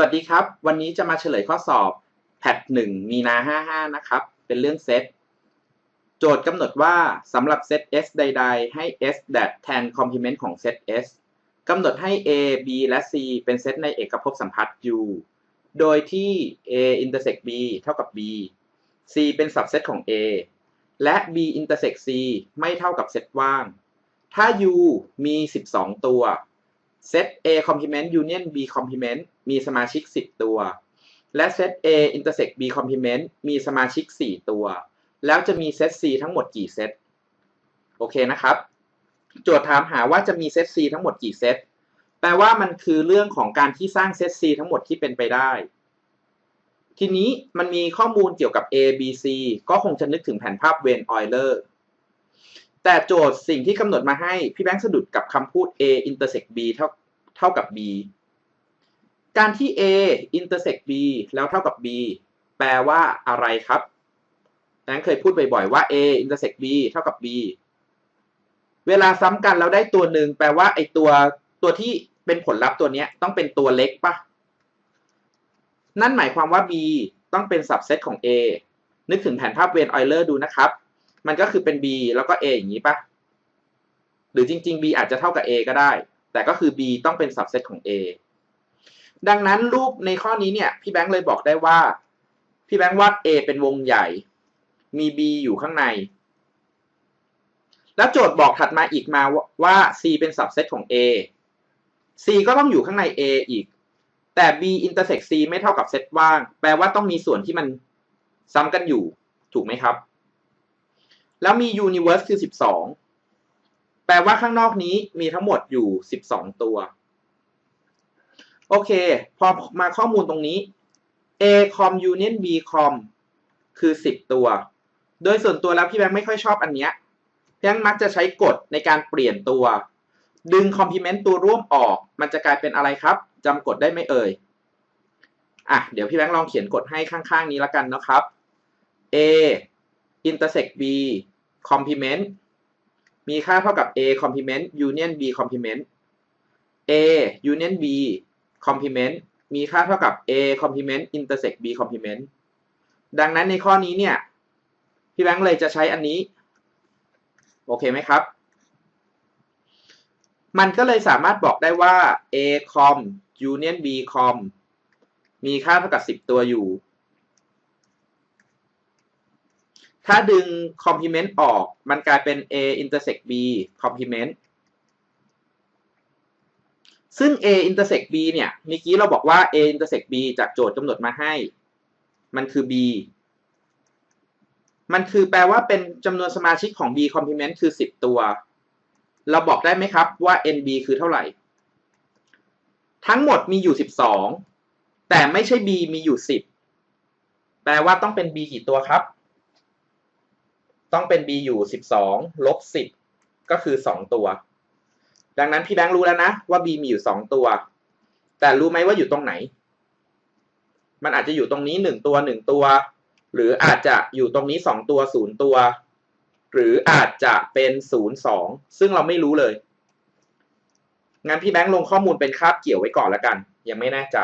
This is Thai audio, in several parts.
วัสดีครับ วันนี้จะมาเฉลยข้อสอบแพทหนึ่งมีนาห้าห้านะครับ เป็นเรื่องเซต โจทย์กำหนดว่าสำหรับเซต S ใด ๆ ให้ S แดดแทนคอมพลีเมนต์ของเซต S กำหนดให้ A B และ C เป็นเซตในเอกภพสัมพัทธ์ U โดยที่ A intersect B เท่ากับ B C เป็นสับเซตของ A และ B intersect C ไม่เท่ากับเซตว่าง ถ้า U มี 12 ตัว เซต A complement union B complement มีสมาชิก 10 ตัว และเซต A intersect B complement มีสมาชิก 4 ตัว แล้วจะมีเซต C ทั้งหมดกี่เซต โอเคนะครับ โจทย์ถามหาว่าจะมีเซต C ทั้งหมดกี่เซต แปลว่ามันคือเรื่องของการที่สร้างเซต C ทั้งหมดที่เป็นไปได้ ทีนี้มันมีข้อมูลเกี่ยวกับ A B C ก็คงจะนึกถึงแผนภาพเวนออยเลอร์ แต่โจทย์สิ่งที่กำหนดมาให้พี่แบงค์สะดุดกับคำพูด A intersect B เท่าเท่ากับ B การที่ A intersect B แล้วเท่ากับ B แปลว่าอะไรครับแบงค์เคยพูดบ่อยๆว่า A intersect B เท่ากับ B เวลาซ้ำกันแล้วได้ตัวหนึ่งแปลว่าไอตัวตัวที่เป็นผลลัพธ์ตัวนี้ต้องเป็นตัวเล็กปะนั่นหมายความว่า B ต้องเป็นสับเซตของ A นึกถึงแผนภาพเวนออยเลอร์ดูนะครับ มันก็คือเป็น B แล้วก็ A อย่างนี้ปะหรือจริง ๆ B อาจจะเท่ากับ A ก็ได้ แต่ก็คือ B ต้องเป็นสับเซตของ A ดังนั้นรูปในข้อนี้เนี่ย พี่แบงค์เลยบอกได้ว่า พี่แบงค์วาด A เป็นวงใหญ่ มี B อยู่ข้างใน แล้วโจทย์บอกถัดมาอีกมาว่า C เป็นสับเซตของ A C ก็ต้องอยู่ข้างใน A อีก แต่ B intersect C ไม่เท่ากับเซตว่าง แปลว่าต้องมีส่วนที่มันซ้ำกันอยู่ ถูกไหมครับ แล้วมี universe คือ 12 แปลว่าข้างนอกนี้มีทั้งหมดอยู่ 12 ตัว โอเค พอมาข้อมูลตรงนี้ A com union B com คือ 10 ตัว โดยส่วนตัวแล้วพี่แบงค์ไม่ค่อยชอบอันเนี้ยพี่แบงค์มักจะใช้กฎในการเปลี่ยนตัว ดึงคอมพลีเมนต์ตัวร่วมออก มันจะกลายเป็นอะไรครับจำกฎได้ไหมเอ่ย อะ เดี๋ยวพี่แบงค์ลองเขียนกฎให้ข้างๆนี้ละกันนะครับ A intersect B complement มีค่าเท่ากับ A complement union B complement A union B complement มีค่าเท่ากับ A complement intersect B complement ดังนั้นในข้อนี้เนี่ย พี่แบงค์เลยจะใช้อันนี้ โอเคไหมครับ มันก็เลยสามารถบอกได้ว่า A com union B com มีค่าเท่ากับ 10 ตัวอยู่ ถ้าดึง complement ออกมันกลายเป็น A intersect B complement ซึ่ง A intersect B เนี่ยเมื่อกี้เราบอกว่า A intersect B จากโจทย์กำหนดมาให้ มันคือ B มันคือแปลว่าเป็นจำนวนสมาชิกของ B complement คือ 10 ตัว เราบอกได้ไหมครับว่า NB คือเท่าไหร่ ทั้งหมดมีอยู่ 12 แต่ไม่ใช่ B มีอยู่ 10 แปลว่าต้องเป็น B กี่ตัวครับ ต้องเป็น B อยู่ 12 ลบ 10 ก็คือ 2 ตัว ดังนั้นพี่แบงค์รู้แล้วนะว่า B มีอยู่ 2 ตัว แต่รู้ไหมว่าอยู่ตรงไหน มันอาจจะอยู่ตรงนี้ 1 ตัว 1 ตัว หรืออาจจะอยู่ตรงนี้ 2 ตัว 0 ตัว หรืออาจจะเป็น 0 2 ซึ่งเราไม่รู้เลย งั้นพี่แบงค์ลงข้อมูลเป็นคาบเกี่ยวไว้ก่อนแล้วกัน ยังไม่แน่ใจ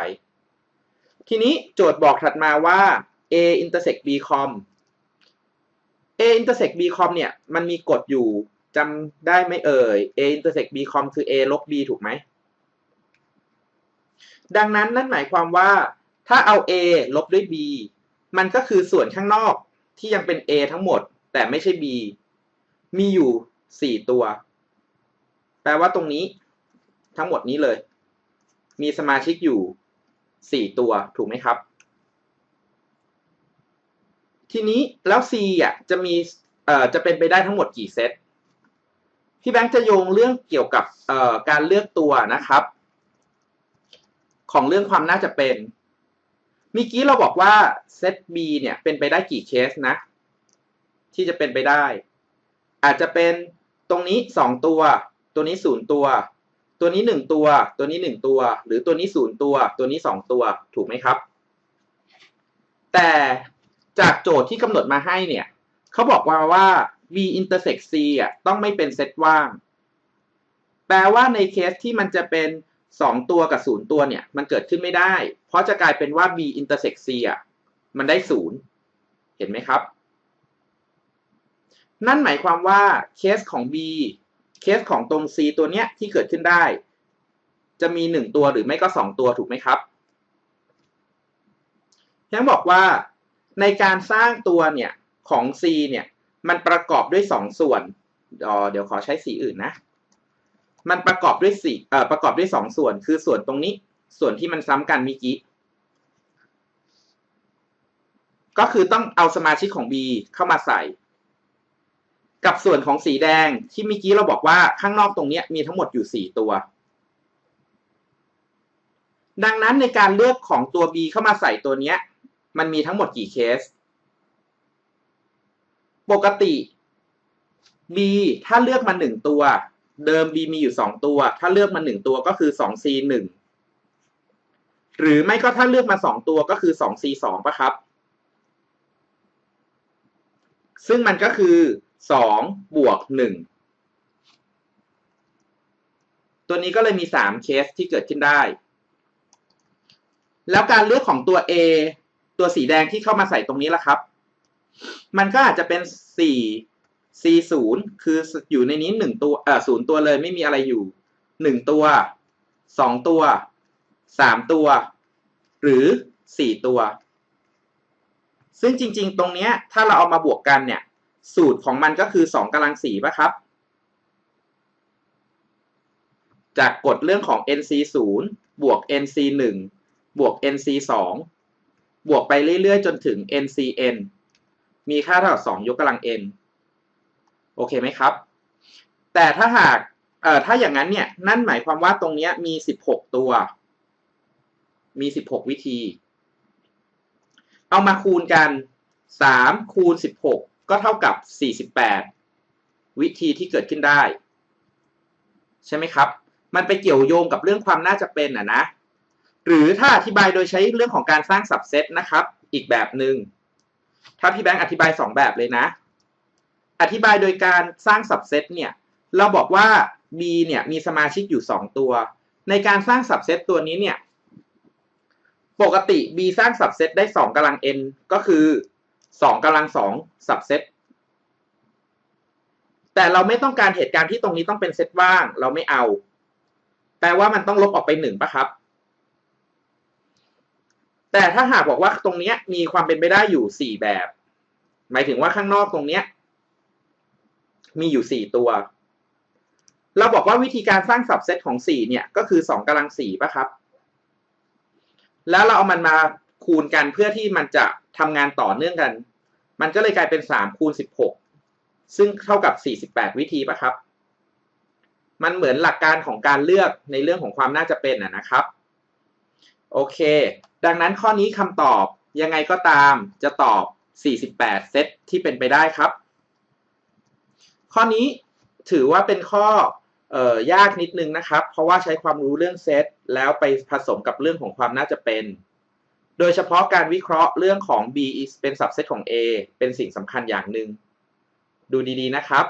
ทีนี้โจทย์บอกถัดมาว่า A intersect B com A intersect B com เนี่ย มันมีกฎอยู่จำได้ไหมเอ่ย A intersect B com คือ A ลบ B ถูกไหม ดังนั้นนั่นหมายความว่า ถ้าเอา A ลบด้วย B มันก็คือส่วนข้างนอกที่ยังเป็น A ทั้งหมด แต่ไม่ใช่ B มีอยู่ 4 ตัว แปลว่าตรงนี้ทั้งหมดนี้เลย มีสมาชิกอยู่ 4 ตัวถูกไหมครับ ทีนี้แล้ว C อะจะมีเอ่อจะเป็นไปได้ทั้งหมดกี่เซตพี่แบงค์จะโยงเรื่องเกี่ยวกับเอ่อการเลือกตัวนะครับ ของเรื่องความน่าจะเป็นเมื่อกี้เราบอกว่าเซต B เนี่ยเป็นไปได้กี่เคสนะ ที่จะเป็นไปได้ อาจจะเป็นตรงนี้สองตัว ตัวนี้ศูนย์ตัว ตัวนี้หนึ่งตัว ตัวนี้หนึ่งตัว หรือตัวนี้ศูนย์ตัว ตัวนี้สองตัวถูกไหมครับ แต่ จากโจทย์ที่กำหนดมาให้เนี่ยเขาบอกว่าว่า V intersect C อะต้องไม่เป็นเซตว่าง แปลว่าในเคสที่มันจะเป็น 2 ตัวกับ 0 ตัวเนี่ย มันเกิดขึ้นไม่ได้ เพราะจะกลายเป็นว่า b intersect c อะมันได้ 0 เห็นไหมครับ นั่นหมายความว่าเคสของ b เคสของตรง c ตัวเนี้ยที่เกิดขึ้นได้ จะมี 1 ตัวหรือไม่ก็ 2 ตัวถูกไหมครับยังบอกว่า ในการสร้างตัวเนี่ยของ C เนี่ยมันประกอบด้วย 2 ส่วนเดี๋ยวขอใช้สีอื่นนะ มันประกอบด้วยสีเอ่อประกอบด้วย 2 ส่วน คือส่วนตรงนี้ ส่วนที่มันซ้ำกันเมื่อกี้ ก็คือต้องเอาสมาชิกของ B เข้ามาใส่ กับส่วนของสีแดงที่เมื่อกี้เราบอกว่าข้างนอกตรงนี้มีทั้งหมดอยู่ 4 ตัว ดังนั้นในการเลือกของตัว B เข้ามาใส่ตัวเนี้ย มันมีทั้งหมดกี่เคส ปกติ B ถ้าเลือกมาหนึ่งตัว เดิม B มีอยู่สองตัว ถ้าเลือกมาหนึ่งตัวก็คือสอง C หนึ่งหรือไม่ก็ถ้าเลือกมาสองตัวก็คือสอง C สองปะครับ ซึ่งมันก็คือสองบวกหนึ่งตัวนี้ก็เลยมีสามเคสที่เกิดขึ้นได้แล้วการเลือกของตัว A ตัวสีแดงที่เข้ามาใส่ตรงนี้ละครับ มันก็อาจจะเป็นสี่ C ศูนย์คืออยู่ในนี้หนึ่งตัวเอ่อศูนย์ตัวเลยไม่มีอะไรอยู่หนึ่งตัวสองตัวสามตัว หรือสี่ตัว ซึ่งจริง ๆ ตรงเนี้ยถ้าเราเอามาบวกกันเนี่ย สูตรของมันก็คือสองกำลังสี่ป่ะครับ จากกฎเรื่องของ nc ศูนย์บวก nc หนึ่งบวก nc สอง บวกไปเรื่อยๆ จนถึง ncn มีค่าเท่ากับ2ยกกำลัง n โอเคไหมครับ แต่ถ้าหากเอ่อถ้าอย่างนั้นเนี่ย นั่นหมายความว่าตรงนี้มี 16 ตัว มี 16 วิธี เอามาคูณกัน 3 คูณ 16 ก็เท่ากับ 48 วิธีที่เกิดขึ้นได้ ใช่ไหมครับ มันไปเกี่ยวโยงกับเรื่องความน่าจะเป็นอะนะ หรือถ้าอธิบายโดยใช้เรื่องของการสร้างสับเซตนะครับ อีกแบบหนึง่งถ้าพี่แบงค์อธิบาย 2 แบบเลยนะ อธิบายโดยการสร้างสับเซตเนี่ย เราบอกว่า B เนี่ยมีสมาชิกอยู่ 2 ตัว ในการสร้างสับเซตตัวนี้เนี่ย ปกติ B สร้างสับเซตได้ 2กำลัง n ก็คือ 2กำลัง2สับเซตแต่เราไม่ต้องการเหตุการณ์ที่ตรงนี้ต้องเป็นเซตว่าง เราไม่เอา แปลว่ามันต้องลบออกไป1ป่ะครับ แต่ถ้าหากบอกว่าตรงนี้มีความเป็นไปได้อยู่4แบบ หมายถึงว่าข้างนอกตรงนี้มีอยู่4ตัว เราบอกว่าวิธีการสร้างสับเซตของ4เนี่ยก็คือ2กำลัง4ป่ะครับ แล้วเราเอามันมาคูณกันเพื่อที่มันจะทำงานต่อเนื่องกัน มันก็เลยกลายเป็น3คูณ16ซึ่งเท่ากับ48วิธีป่ะครับ มันเหมือนหลักการของการเลือกในเรื่องของความน่าจะเป็นอะนะครับ โอเค ดังนั้นข้อนี้คำตอบยังไงก็ตามจะตอบ 48 เซตที่เป็นไปได้ครับ ข้อนี้ถือว่าเป็นข้อเอ่อยากนิดนึงนะครับ เพราะว่าใช้ความรู้เรื่องเซตแล้วไปผสมกับเรื่องของความน่าจะเป็น โดยเฉพาะการวิเคราะห์เรื่องของ B เป็น subset ของ A เป็นสิ่งสำคัญอย่างหนึ่ง ดูดีๆนะครับ